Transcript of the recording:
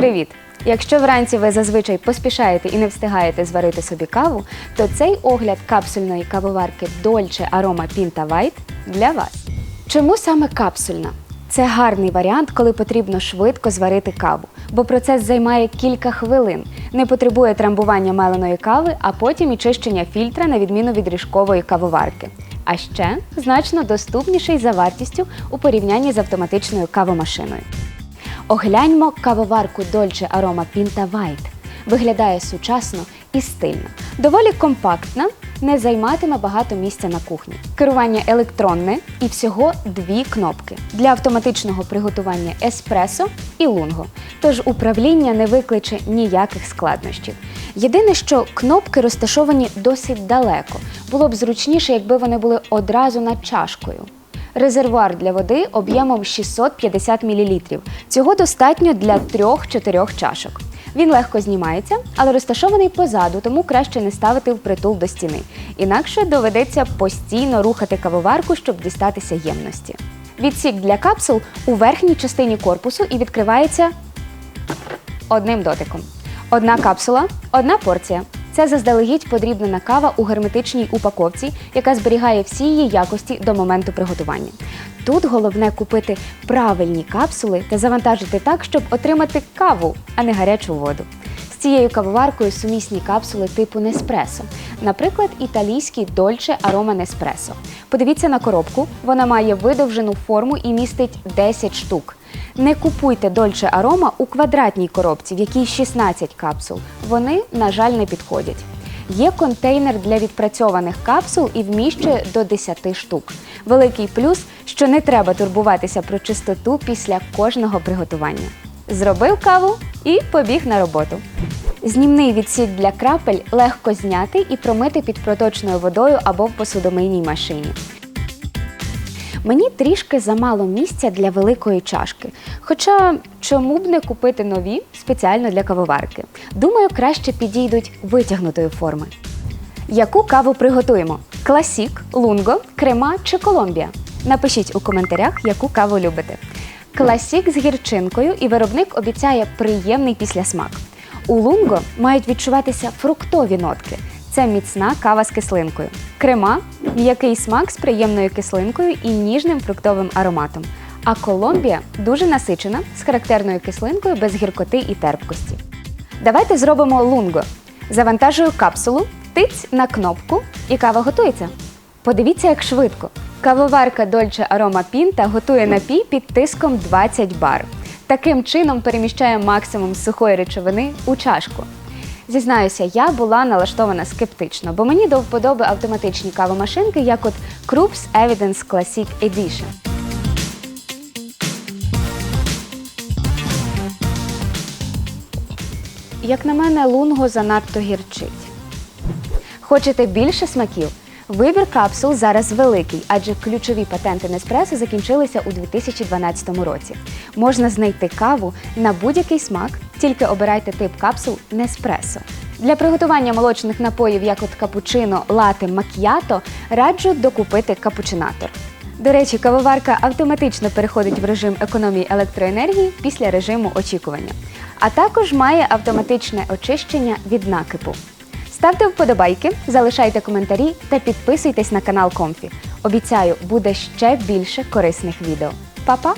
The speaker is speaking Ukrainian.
Привіт! Якщо вранці ви зазвичай поспішаєте і не встигаєте зварити собі каву, то цей огляд капсульної кавоварки Dolce Aroma Pinta White для вас. Чому саме капсульна? Це гарний варіант, коли потрібно швидко зварити каву, бо процес займає кілька хвилин, не потребує трамбування меленої кави, а потім і чищення фільтра на відміну від ріжкової кавоварки. А ще значно доступніший за вартістю у порівнянні з автоматичною кавомашиною. Огляньмо кавоварку Dolce Aroma Pinta White. Виглядає сучасно і стильно. Доволі компактна, не займатиме багато місця на кухні. Керування електронне і всього дві кнопки для автоматичного приготування еспресо і лунго. Тож управління не викличе ніяких складнощів. Єдине, що кнопки розташовані досить далеко. Було б зручніше, якби вони були одразу над чашкою. Резервуар для води об'ємом 650 мл. Цього достатньо для 3-4 чашок. Він легко знімається, але розташований позаду, тому краще не ставити впритул до стіни. Інакше доведеться постійно рухати кавоварку, щоб дістатися ємності. Відсік для капсул у верхній частині корпусу і відкривається одним дотиком. Одна капсула, одна порція. Це заздалегідь подрібнена кава у герметичній упаковці, яка зберігає всі її якості до моменту приготування. Тут головне купити правильні капсули та завантажити так, щоб отримати каву, а не гарячу воду. Цією кавоваркою сумісні капсули типу Неспресо, наприклад, італійський Dolce Aroma Nespresso. Подивіться на коробку, вона має видовжену форму і містить 10 штук. Не купуйте Dolce Aroma у квадратній коробці, в якій 16 капсул. Вони, на жаль, не підходять. Є контейнер для відпрацьованих капсул і вміщує до 10 штук. Великий плюс, що не треба турбуватися про чистоту після кожного приготування. Зробив каву і побіг на роботу. Знімний відсік для крапель легко зняти і промити під проточною водою або в посудомийній машині. Мені трішки замало місця для великої чашки. Хоча чому б не купити нові спеціально для кавоварки? Думаю, краще підійдуть витягнутої форми. Яку каву приготуємо? Класік, лунго, крема чи Коломбія? Напишіть у коментарях, яку каву любите. Класік з гірчинкою і виробник обіцяє приємний післясмак. У лунго мають відчуватися фруктові нотки. Це міцна кава з кислинкою. Крема м'який смак з приємною кислинкою і ніжним фруктовим ароматом. А Коломбія дуже насичена з характерною кислинкою без гіркоти і терпкості. Давайте зробимо лунго. Завантажую капсулу, тиць на кнопку і кава готується. Подивіться, як швидко. Кавоварка Dolce Aroma Pinta готує напій під тиском 20 бар. Таким чином переміщає максимум сухої речовини у чашку. Зізнаюся, я була налаштована скептично, бо мені до вподоби автоматичні кавомашинки, як от Krups Evidence Classic Edition. Як на мене, лунго занадто гірчить. Хочете більше смаків? Вибір капсул зараз великий, адже ключові патенти Неспресо закінчилися у 2012 році. Можна знайти каву на будь-який смак, тільки обирайте тип капсул Неспресо. Для приготування молочних напоїв, як от капучино, лате, макіято, раджу докупити капучинатор. До речі, кавоварка автоматично переходить в режим економії електроенергії після режиму очікування, а також має автоматичне очищення від накипу. Ставте вподобайки, залишайте коментарі та підписуйтесь на канал Комфі. Обіцяю, буде ще більше корисних відео. Па-па!